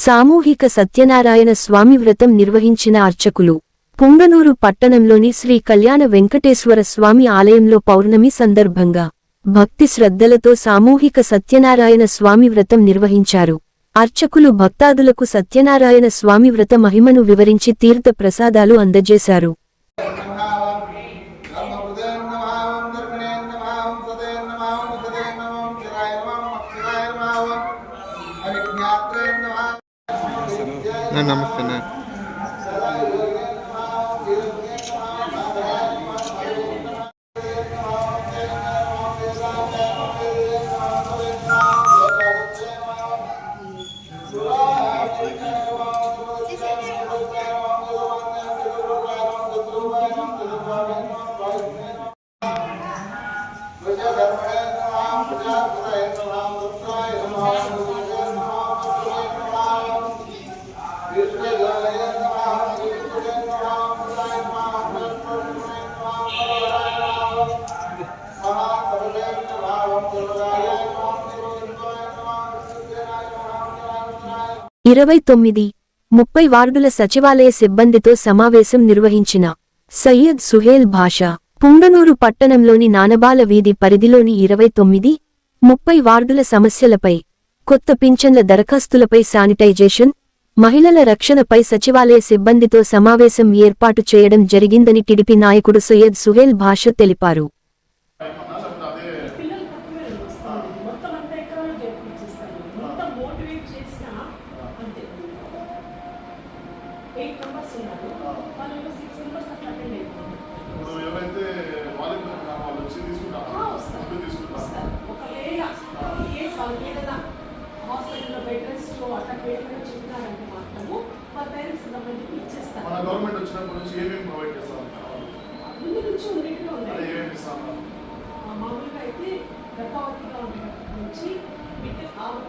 సామూహిక సత్యనారాయణ స్వామి వ్రతం నిర్వహించిన అర్చకులు పుంగనూరు పట్టణంలోని శ్రీ కళ్యాణ వెంకటేశ్వర స్వామి ఆలయంలో పౌర్ణమి సందర్భంగా భక్తి శ్రద్ధలతో సామూహిక సత్యనారాయణ స్వామి వ్రతం నిర్వహించారు అర్చకులు భక్తాదులకు సత్యనారాయణ స్వామి వ్రత మహిమను వివరించి తీర్థ ప్రసాదాలు అందజేశారు ना नमस्ते ना। ఇరవై తొమ్మిది ముప్పై వార్డుల సచివాలయ సిబ్బందితో సమావేశం నిర్వహించిన సయ్యద్ సుహేల్ భాష పుంగనూరు పట్టణంలోని నానబాల వీధి పరిధిలోని ఇరవై తొమ్మిది ముప్పై వార్డుల సమస్యలపై కొత్త పింఛన్ల దరఖాస్తులపై శానిటైజేషన్ మహిళల రక్షణపై సచివాలయ సిబ్బందితో సమావేశం ఏర్పాటు చేయడం జరిగిందని టిడిపి నాయకుడు సయ్యద్ సుహేల్ భాష తెలిపారు. పిల్లలు చెప్పినారంటే మాత్రము వాళ్ళ పేరెంట్స్ ఉన్నప్పటికీ ఇచ్చేస్తారు. మన గవర్నమెంట్ వచ్చినప్పటి నుంచి ఏమేమి ప్రొవైడ్ చేస్తాం? ముందు నుంచి ఉండేటివి అదే ఉన్నాయి. మామూలుగా అయితే గర్భవతిగా ఉన్నప్పటి నుంచి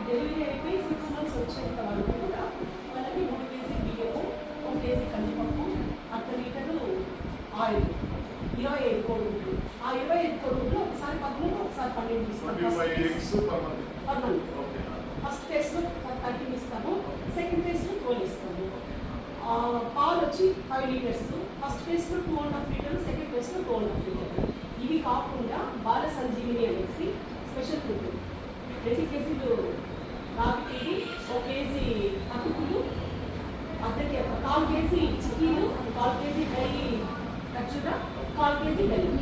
డెలివరీ అయిపోయి సిక్స్ మంత్స్ వచ్చేంత వరకు కూడా వాళ్ళకి మూడు కేజీ బియ్యము ఒక కేజీ కందిపప్పు అర్ధ లీటరు ఆయిల్ ఇరవై ఐదు కోడుగుడ్లు. ఆ ఇరవై ఐదు కోడుగుడ్లు ఒకసారి పదమూడు ఒకసారి పన్నెండు twenty five eggs per month ఇస్తాం ఓకే ఫస్ట్ ఫేజ్లో థర్టీన్ ఇస్తాము. సెకండ్ ఫేజ్లో ట్వెల్వ్ ఇస్తాము పాలు వచ్చి ఫైవ్ లీటర్స్ ఫస్ట్ ఫేజ్లో two and half litre second ఫేజ్లో టూ అండ్ హాఫ్ లీటర్ ఇవి కాకుండా బాల సంజీవిని అనేసి స్పెషల్ ఫుడ్ రెండు కేజీలు రాగి పిండి ఒక కేజీ అటుకులు అర్ధ కే- కాల్ కేజీ చిక్కీలు కాల్ కేజీ డ్రై ఖర్జూర కాల్ కేజీ బెల్లం.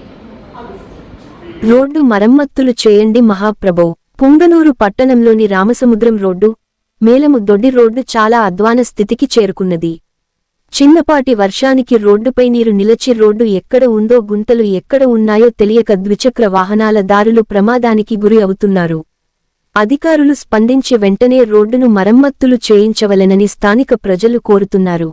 రోడ్డు మరమ్మత్తులు చేయండి మహాప్రభో. పుంగనూరు పట్టణంలోని రామసముద్రం రోడ్డు మేలము దొడ్డి రోడ్డు చాలా అధ్వాన స్థితికి చేరుకున్నది. చిన్నపాటి వర్షానికి రోడ్డుపై నీరు నిలచి రోడ్డు ఎక్కడ ఉందో గుంతలు ఎక్కడ ఉన్నాయో తెలియక ద్విచక్ర వాహనాల దారులు ప్రమాదానికి గురి అవుతున్నారు. అధికారులు స్పందించి వెంటనే రోడ్డును మరమ్మత్తులు చేయించవలెనని స్థానిక ప్రజలు కోరుతున్నారు.